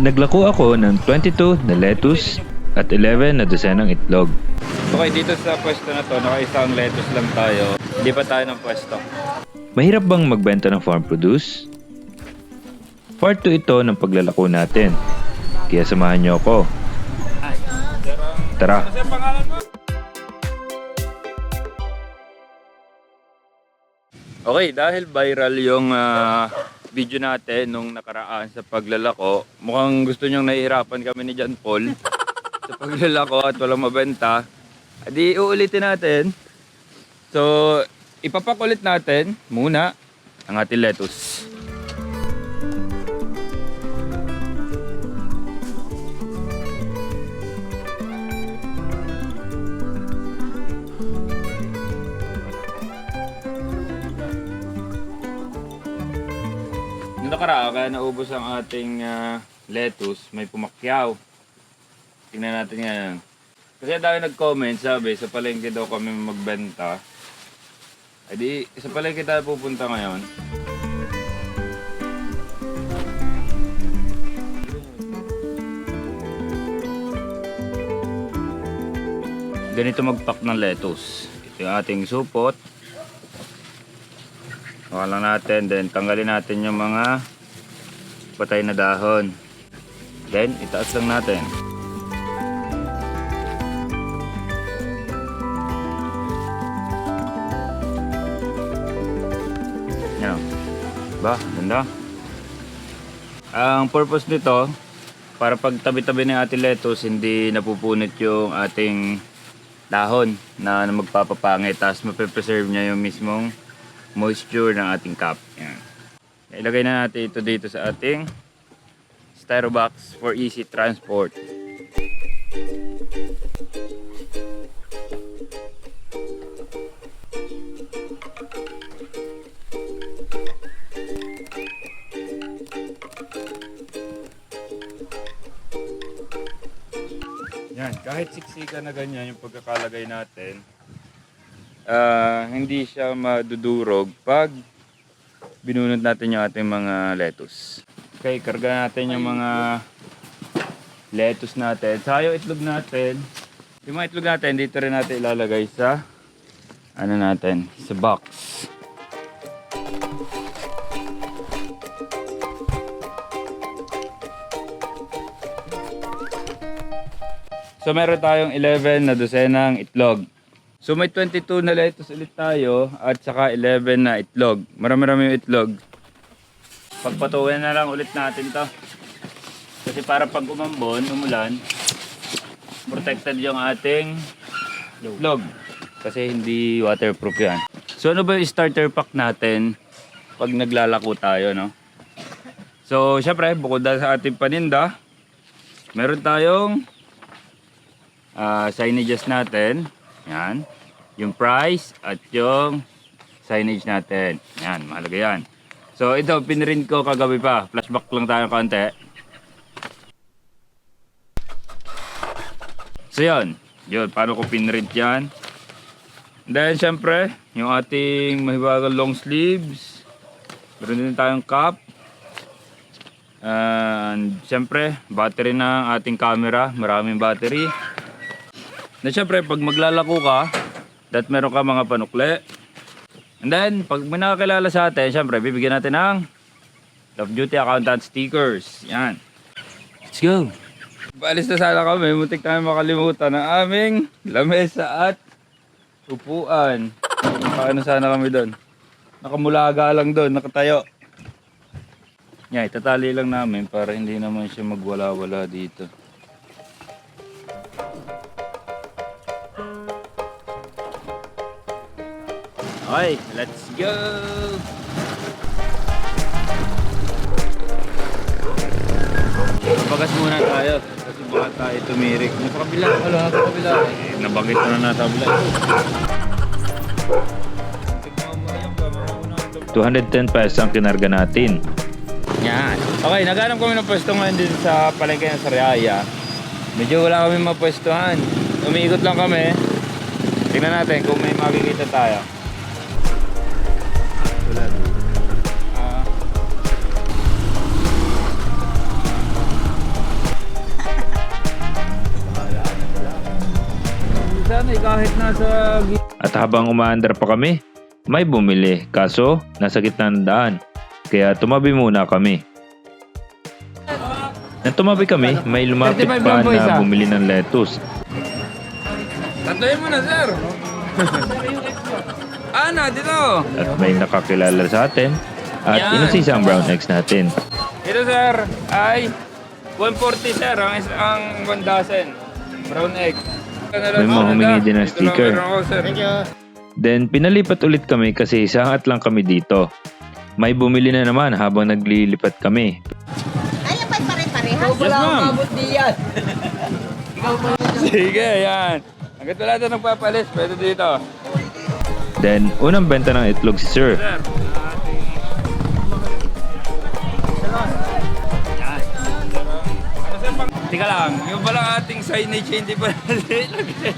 Naglako ako ng 22 na lettuce at 11 na dosenang itlog. Okay, dito sa pwesto na to, nakaisang lettuce lang tayo. Hindi pa tayo ng pwesto. Mahirap bang magbenta ng farm produce? Part 2 ito ng paglalako natin. Kaya samahan niyo ako. Tara! Okay, dahil viral yung ah, video natin nung nakaraan sa paglalako, mukhang gusto nyong nahihirapan kami ni John Paul sa paglalako at walang mabenta. Adi uulitin natin. So, ipapakulit natin muna ang ating lettuce. Nakaraan, kaya naubos ang ating ah, lettuce, may pumakyaw. Tingnan natin ngayon. Kasi dami nag-comment, sabi, sa palengke daw kami magbenta. Ay di, sa palengke tayo pupunta ngayon. Ganito mag-pack ng lettuce. Ito yung ating supot. Baka lang natin, then tanggalin natin yung mga patay na dahon. Then, itaas lang natin. Yan. Ba, ganda. Ang purpose nito, para pag tabi-tabi ng ating lettuce, hindi napupunit yung ating dahon na, magpapapangit. Tapos mape-preserve niya yung mismong moisture ng ating cup. Yan. Ilagay na natin ito dito sa ating styro box for easy transport. Yan, kahit siksika na ganyan yung pagkakalagay natin, ah, hindi siya madudurog pag binunod natin yung ating mga lettuce. Okay, karga natin yung mga lettuce natin. Yung itlog natin, yung mga itlog natin, dito rin natin ilalagay sa ano natin, sa box. So meron tayong 11 na dosenang itlog. So may 22 na lettuce ulit tayo at saka 11 na itlog. Marami-rami yung itlog. Pagpatuloy na lang ulit natin to. Kasi para pag umambon, umulan, protected yung ating itlog. Kasi hindi waterproof yan. So ano ba yung starter pack natin pag naglalako tayo, no? So syempre, bukod sa ating paninda, meron tayong ah, signages natin. Yan. Yung price at yung signage natin. Yan, mahalaga yan. So ito, pinrint ko kagabi pa. Flashback lang tayo konti. So yun. Yun, paano ko pinrint yan? Then syempre, yung ating mahiwagang long sleeves. Meron din tayong cup. And syempre, battery ng ating camera. Maraming battery. Na syempre, pag maglalako ka, that meron ka mga panukle. And then, pag may nakakilala sa atin, syempre, bibigyan natin ng Love Duty Accountant stickers. Yan. Let's go. Baalis na sana kami, muntik tayo makalimutan ng aming lamesa at upuan. Paano sana kami doon? Nakamulaga lang doon, nakatayo. Yan, itatali lang namin para hindi naman siya magwala-wala dito. Okay, let's go! Bagas muna tayo kasi baka tayo tumirik. Nasa kabila, wala nasa kabila. Eh, nabanggit na na loob. 210 pesos ang kinarga natin. Yan. Okay, naghanap kami ng pwesto ngayon din sa palengke ng Sariaya. Medyo wala kami mapwestuhan. Umiikot lang kami. Tingnan natin kung may makikita tayo. Wala. Ah. Sana kahit nasa At habang umaandar pa kami, may bumili kaso nasa gitna ng daan. Kaya tumabi muna kami. Nang tumabi kami, may lumapit pa na ah. bumili ng lettuce. Tatayin mo na, sir! ano, dito! At may nakakilala sa atin. At Yan. inusisa ang brown eggs natin. Ito, sir, ay 140, sir, ang, is- ang 1 dozen. Brown egg. May mga humingi din ng sticker. Thank you. Then pinalipat ulit kami kasi isang at lang kami dito. May bumili na naman habang naglilipat kami. Ay, ba'y pare-parehas? Yes, ma'am. Sige, yan. Hanggat wala na nagpapalis, pwede dito. Then unang benta ng itlog si Sir. Tika lang, yung pala ating signage hindi pa nilagay.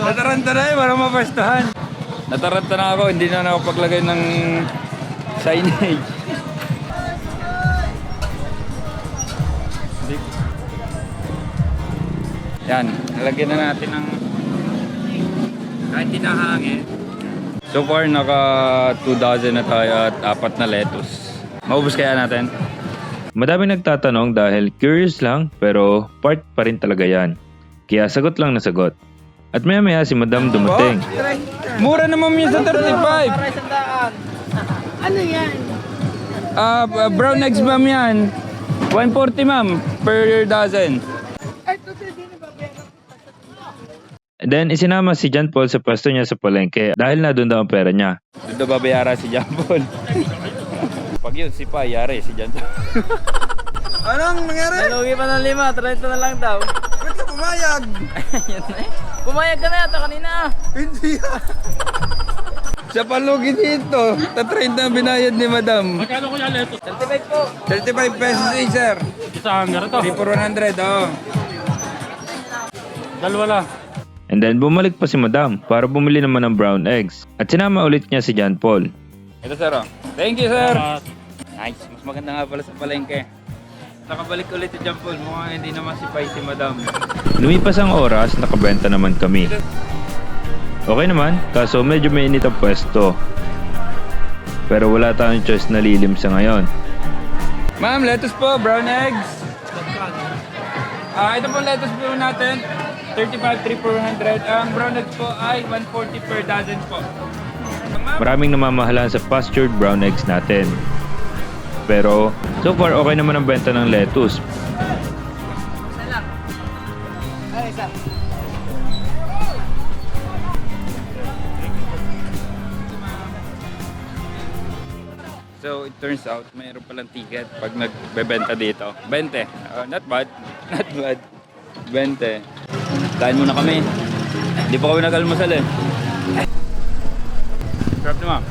Nataranta na eh, para mapastuhan. Nataranta na ako, hindi na nakapaglagay ng signage. Yan, nalagyan na natin ng kahit hindi na hangin. So far, naka 2 dozen na tayo at apat na lettuce. Maubos kaya natin? Madami nagtatanong dahil curious lang pero part pa rin talaga yan. Kaya sagot lang na sagot. At maya maya si Madam dumating. Mura naman yun sa 35. Ano yan? Ah, b- brown eggs ma'am yan. 140 ma'am per dozen. Then isinama si John Paul sa pwesto niya sa palengke dahil na doon daw ang pera niya. Dito babayara si John Paul. Pag yun, si Pa, yari si John Anong nangyari? Nalugi pa ng lima, 30 na lang daw. Ba't ka pumayag? Yan na eh. Pumayag ka na yata kanina. Hindi ah. Sa palugi dito, tatrain na binayad ni Madam. 35 po. 35 pesos eh, sir. Isa hanggar to. 3 for 100, oh. Dalawa lang. And then bumalik pa si Madam para bumili naman ng brown eggs. At sinama ulit niya si John Paul. Ito, sir, oh. Thank you, sir. Nice. Mas maganda nga pala sa palengke. Nakabalik ulit si John Paul. Mukhang hindi naman si Pai si Madam. Lumipas ang oras, nakabenta naman kami. Okay naman, kaso medyo mainit ang pwesto. Pero wala tayong choice na lilim sa ngayon. Ma'am, lettuce po, brown eggs. Ah, ito po lettuce po natin. 35, 3 per 100. Ang brown eggs po ay 140 per dozen po. Maraming namamahalan sa pastured brown eggs natin. Pero so far okay naman ang benta ng lettuce. Isa lang. Ay, isa. So, it turns out, mayroon palang ticket pag nagbebenta dito. 20. Ah, not bad. Not bad. 20. Kain muna kami. Hindi pa kami nag-almusal eh. Sarap na ma'am.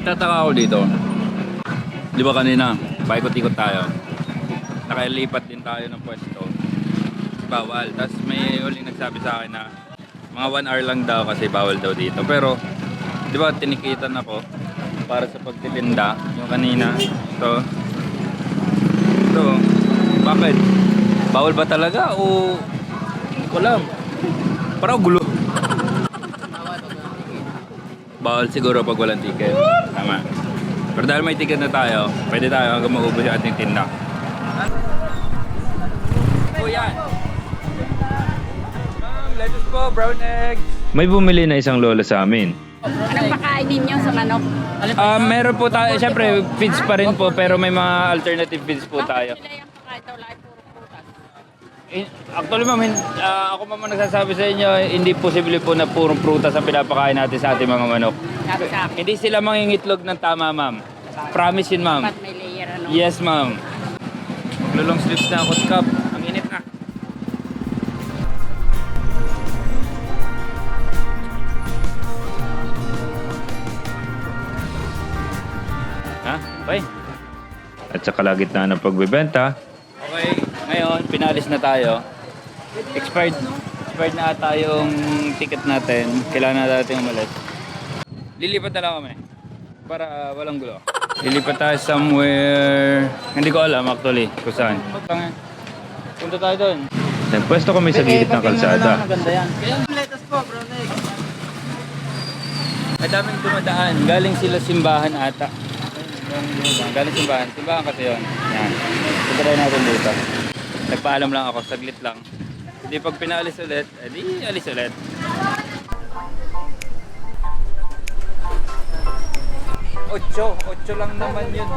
Tataka ako dito. Di ba kanina, paikot-ikot tayo. Nakalipat din tayo ng pwesto bawal. Tapos may uling nagsabi sa akin na mga 1 hour lang daw kasi bawal daw dito. Pero, di ba tinikitan ako para sa pagtitinda yung kanina. So, so, bakit? Bawal ba talaga o ko alam. Parang gulo. Bawal siguro pag walang ticket. Tama. Pero dahil may ticket na tayo, pwede tayo hanggang maubos yung ating tinda. Po yan. Ma'am, lettuce po, brown egg. May bumili na isang lola sa amin. Anong pakain ninyo sa manok? Ah, meron po tayo, syempre feeds pa rin po pero may mga alternative feeds po tayo. Bakit nila yung pakain daw lang puro prutas? Eh, Actually ma'am, hin- ah, ako ma'am ang nagsasabi sa inyo, hindi posible po na purong prutas ang pinapakain natin sa ating mga manok. Sabi sa akin. Hindi sila mangingitlog ng tama ma'am. Promise yun ma'am. Dapat may layer ano? Yes ma'am. Lulong sleeves na ako, cup. Bye. At sa kalagitnaan ng pagbebenta, Okay, ngayon pinalis na tayo. Expired expired na ata yung ticket natin. Kailangan na natin umalis. Lilipat na lang kami para walang gulo. Lilipat tayo somewhere... Hindi ko alam actually kung saan. Punta tayo doon. Nagpwesto kami sa gilid ng kalsada. Maganda yan. Kaya lettuce po, brown egg. May daming dumadaan. Galing sila simbahan ata. Galing simbahan. Simbahan kasi yun. Yan. Tayo natin dito. Nagpaalam lang ako. Saglit lang. Hindi pag pinaalis ulit, eh di alis ulit. Ocho. Ocho lang naman yun.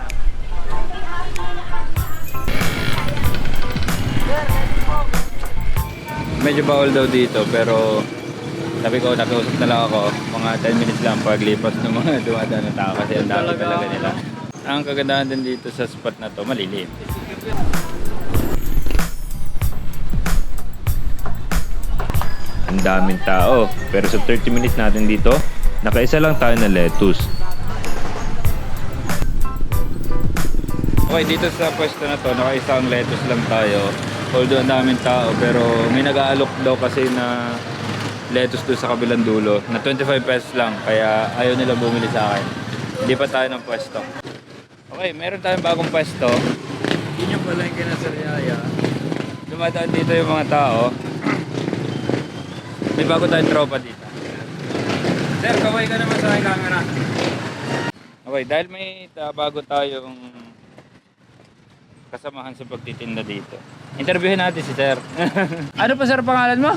Medyo bawal daw dito pero sabi ko nakiusap na lang ako mga 10 minutes lang paglipas ng mga dumadaan na tao kasi ang dami talaga nila. Ang kagandahan din dito sa spot na to, malilim. Ang daming tao. Pero sa 30 minutes natin dito, nakaisa lang tayo na lettuce. Okay, dito sa pwesto na to, nakaisang lettuce lang tayo. Although ang daming tao, pero may nag-aalok daw kasi na lettuce doon sa kabilang dulo na 25 pesos lang. Kaya ayaw nila bumili sa akin. Hindi pa tayo ng pwesto. Okay, meron tayong bagong pwesto. Yun yung palengke na sa Riyaya. Dumadaan dito yung mga tao. May bago tayong tropa dito. Sir, kaway ka naman sa aking camera. Okay, dahil may ta- bago tayong kasamahan sa pagtitinda dito. Interviewin natin si Sir. ano pa Sir pangalan mo?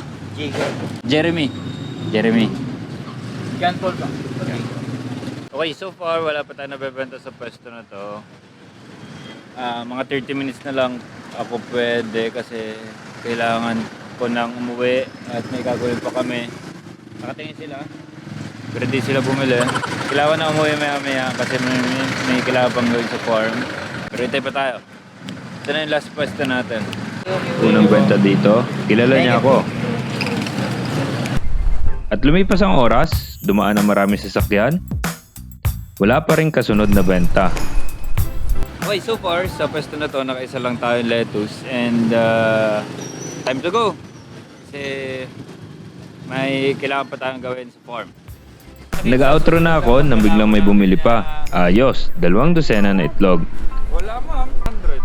Jeremy. Jeremy. Yan Paul ba? Okay, so far wala pa tayo nabebenta sa pwesto na to. Ah, mga 30 minutes na lang ako pwede kasi kailangan ko nang umuwi at may gagawin pa kami. Nakatingin sila. Pero di sila bumili. Kailangan na umuwi maya maya kasi may, may, may kailangan pang gawin sa farm. Pero hintay pa tayo. Ito na yung last pwesto natin. Unang benta dito, kilala niya ako. At lumipas ang oras, dumaan ang maraming sasakyan. Wala pa rin kasunod na benta. Okay, so far sa pwesto na to, nakaisa lang tayo lettuce and uh, time to go. Kasi may kailangan pa tayong gawin sa farm. Nag-outro na ako nang biglang may bumili pa. Ayos, dalawang dosena na itlog. Wala ma'am, 100.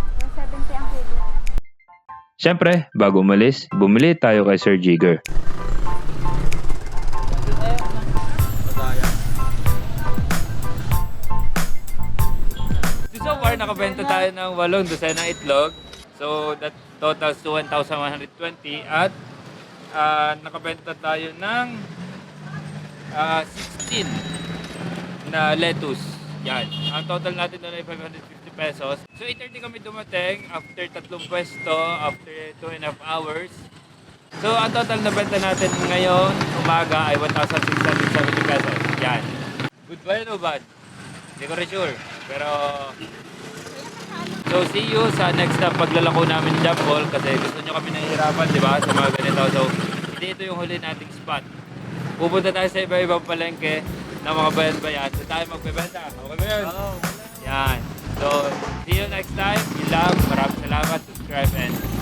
Siyempre, bago umalis, bumili tayo kay Sir Jigger. Nakabenta tayo ng walong dosenang itlog. So that totals to 1,120 at ah, nakabenta tayo ng ah, 16 na lettuce. Yan. Ang total natin doon ay 550 pesos. So 8.30 kami dumating after tatlong pwesto, after 2 and a half hours. So ang total na benta natin ngayon umaga ay 1,670 pesos. Yan. Good ba yun o bad? Hindi ko rin sure. Pero So see you sa next na paglalako namin jump ball kasi gusto nyo kami nahihirapan, di ba? Sa mga ganito. So hindi ito yung huli nating spot. Pupunta tayo sa iba-ibang palengke ng mga bayan-bayan. So tayo magbebenta. Okay ba yun? Yan. So see you next time. Yun lang. Maraming salamat. Subscribe and